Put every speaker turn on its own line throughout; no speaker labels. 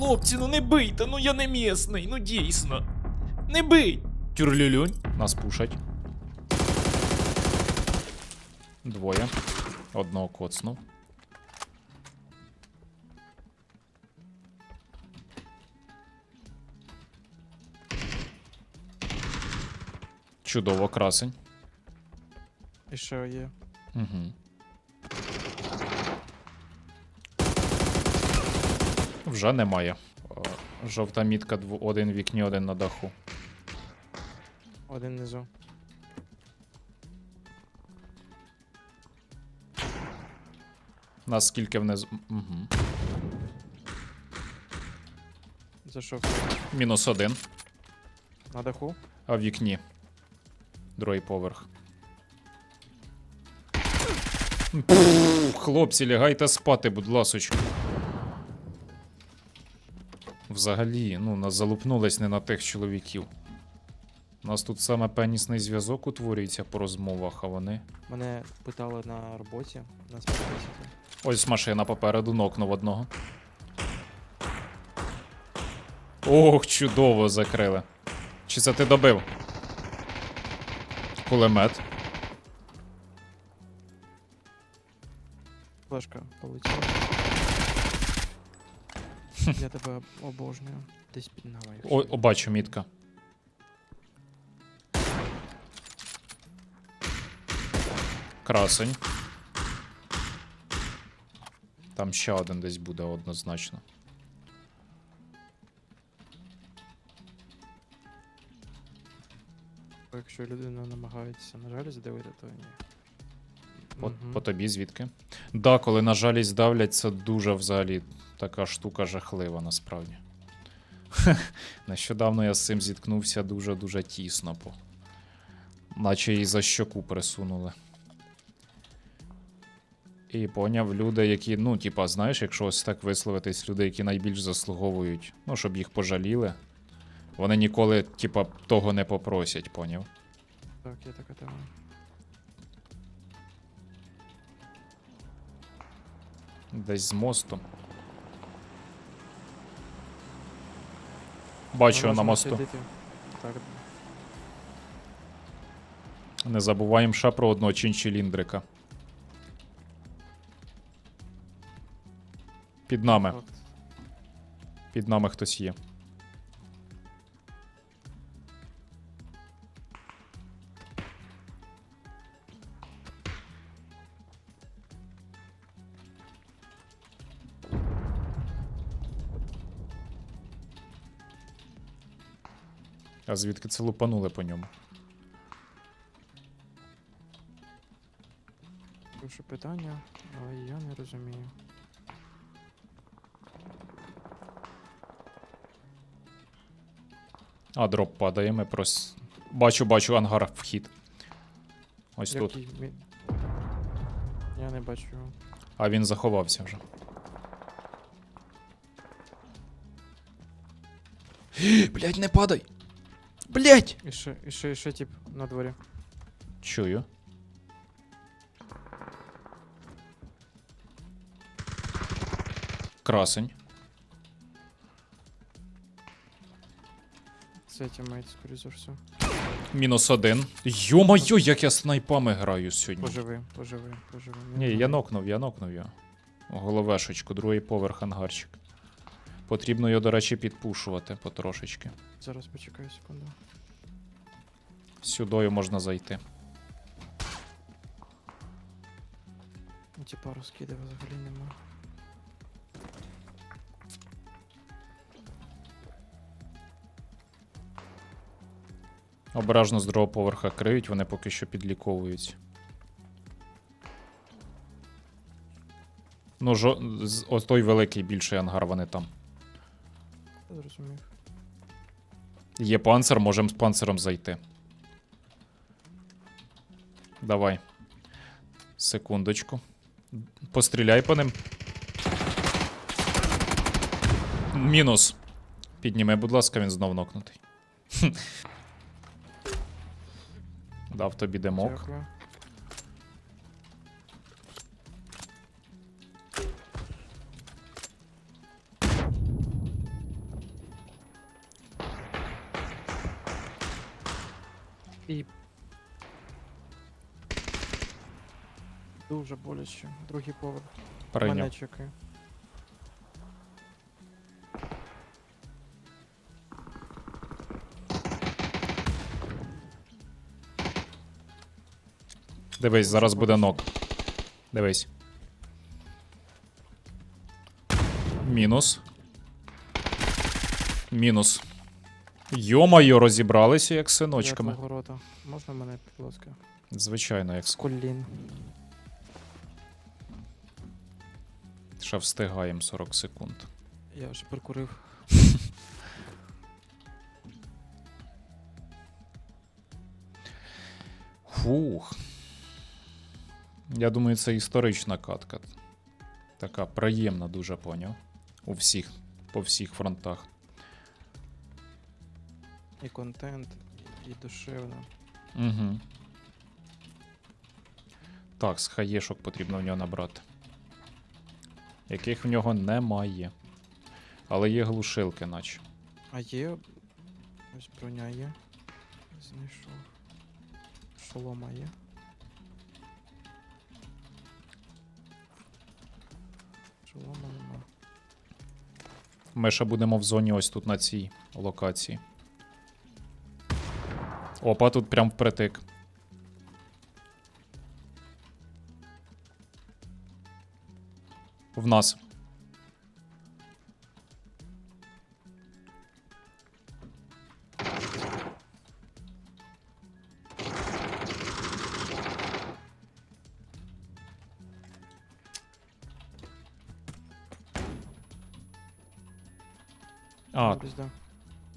хлопці, ну не бийте, ну я не місний, ну дійсно. Не бий! Тюрлюлюнь. Нас пушать. Двоє. Одного коцнув. Чудово, красень.
І ще є.
Угу. Вже немає. Жовта мітка один в вікні, один на даху.
Один внизу.
Нас скільки внизу. Угу.
Зайшов
Мінус один.
на даху.
А в вікні. Другий поверх. Пф, Хлопці, лягайте спати, будь ласочка. Взагалі, ну, нас залупнулись не на тих чоловіків. У нас тут саме пенісний зв'язок утворюється по розмовах, а вони.
Мене питали на роботі на співбесіді.
Ось машина попереду нокнув одного. Ох, чудово закрили. Чи це ти добив? Кулемет.
Флешка полетіла. Я тебе обожнюю. Десь під ногою.
О, о, бачу мітка. Красень. Там ще один десь буде однозначно.
Якщо людина намагається на жаль здавити, то ні.
По,
Мгм.
по тобі звідки? Да, коли на жалість давлять, це дуже взагалі така штука жахлива насправді. Нещодавно я з цим зіткнувся дуже-дуже тісно, по. Наче і за щоку присунули. І поняв, люди, які, ну, типа, знаєш, якщо ось так висловитись, люди, які найбільш заслуговують, ну, щоб їх пожаліли, вони ніколи, типа, того не попросять, поняв?
Так, я така тема.
Десь з мосту. Бачу
Ми
на мосту.
сидіти. Так,
Не забуваємо ще про одного чінчиліндрика. Під нами.
От.
Під нами хтось є. А звідки це лупанули по ньому?
Прошу питання, але я не розумію.
А, дроп падає, ми прос. Бачу, бачу ангар вхід. Ось тут.
Який мі- Я не бачу його.
А він заховався вже. Блять, не падай! Блять!
І ще, і ще, і ще тип на дворі.
Чую. Красень.
Це тімейт, скоріше за все.
Мінус один. Йо-моє, як я снайпами граю сьогодні.
Поживи, поживи, поживи.
Ні, я нокнув, я нокнув його. Головешечку, другий поверх ангарчик. Потрібно його, до речі, підпушувати потрошечки.
Зараз почекаю секунду.
Сюдою можна зайти.
Ну, Типа розкидів взагалі нема.
Обережно з другого поверха криють, вони поки що підліковуються. Ну, жо... ось той великий більший ангар, вони там.
Зрозумів.
Є панцир, можемо з панциром зайти. Давай. Секундочку. Постріляй по ним. Мінус. Підніми, будь ласка, він знов нокнутий. Дав тобі демок.
Дякую. І... Дуже боляче. Другий поверх.
Прийняв.
Мене чекає.
Дивись, зараз буде нок. Дивись. Мінус. Мінус. Йомайо, розібралися як синочками.
Можна мене, будь ласка?
Звичайно, як
З колін.
ще встигаємо 40 секунд.
Я аж прикурив.
Фух. Я думаю, це історична катка. Така приємна, дуже поняв. У всіх, по всіх фронтах.
І контент, і душевно.
Угу. Так, з хаєшок потрібно в нього набрати. Яких в нього немає. Але є глушилки, наче.
А є. Ось броня є. Знайшов. Шолома є. Шолома нема.
Ми ще будемо в зоні ось тут на цій локації. Опа, тут прям впритик. В нас. А.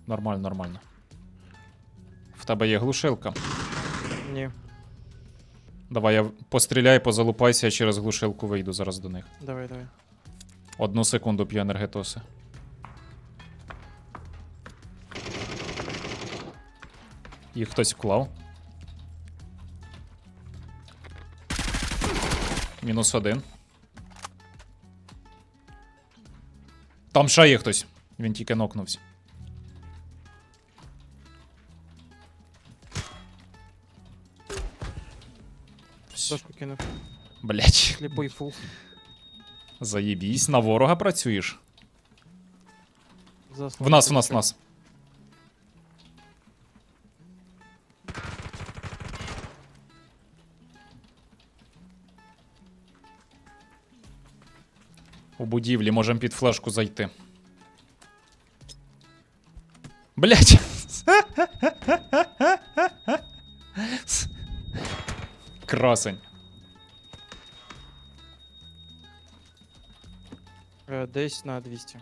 Нормально, нормально. В тебе є глушилка.
Ні,
Давай я постріляй, позалупайся, я через глушилку вийду зараз до них.
давай, давай.
Одну секунду п'ю енергетоси. Їх хтось вклав. Мінус один. Там ще є хтось. Він тільки нокнувся.
Дошку кинув.
Блять.
Сліпий фул.
Заєбісь, на ворога працюєш. В нас, в нас, в нас. У будівлі можемо під флешку зайти. Блять. Красень.
Е, Десь на 200.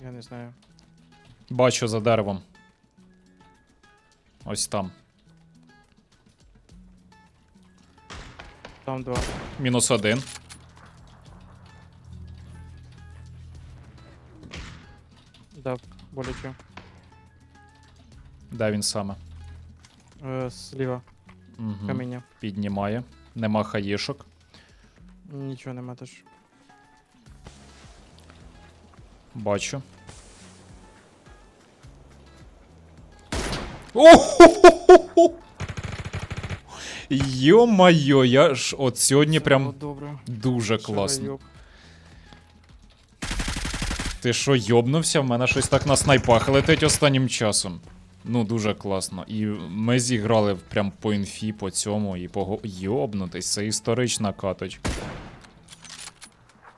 Я не знаю.
Бачу за деревом. Ось там.
Там два.
Мінус один.
Да, боляче.
Де він саме?
Е, Зліва.
Угу.
Каміння.
Піднімає. Нема хаєшок.
Нічого нема теж.
Бачу. О-хо-хо-хо-хо! Йо-майо, я ж от сьогодні
Це
прям
було добре.
дуже класно.
Шарайок.
Ти що, йобнувся? В мене щось так на снайпах летить останнім часом. Ну, дуже класно. І ми зіграли прям по інфі, по цьому, і по йобнутись. Це історична каточка.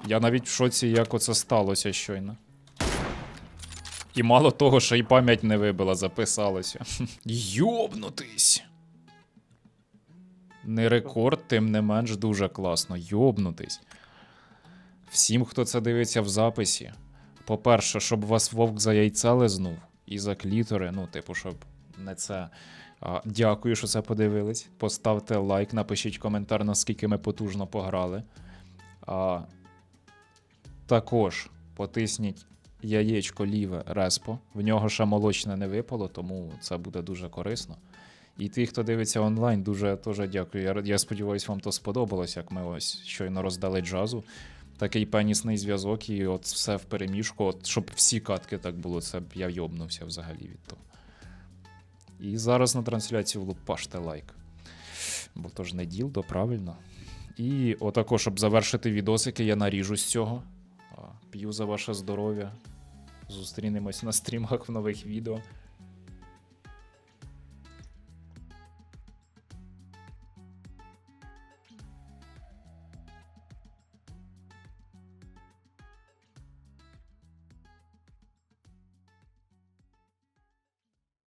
Я навіть в шоці, як оце сталося щойно. І мало того, що й пам'ять не вибила, записалося. Йобнутись. Не рекорд, тим не менш дуже класно. Йобнутись. Всім, хто це дивиться в записі, по-перше, щоб вас вовк за яйця лизнув і за клітори, ну, типу, щоб не це. А, дякую, що це подивились. Поставте лайк, напишіть коментар, наскільки ми потужно пограли. А, також потисніть яєчко ліве респо. В нього ще молочне не випало, тому це буде дуже корисно. І ті, хто дивиться онлайн, дуже теж дякую. Я, я сподіваюся, вам то сподобалось, як ми ось щойно роздали джазу такий пенісний зв'язок, і от все в переміжку, от щоб всі катки так було, це б я йобнувся взагалі від того. І зараз на трансляцію влупаште лайк. Бо то ж не діл, то правильно. І отако, щоб завершити відосики, я наріжу з цього. П'ю за ваше здоров'я. Зустрінемось на стрімах в нових відео.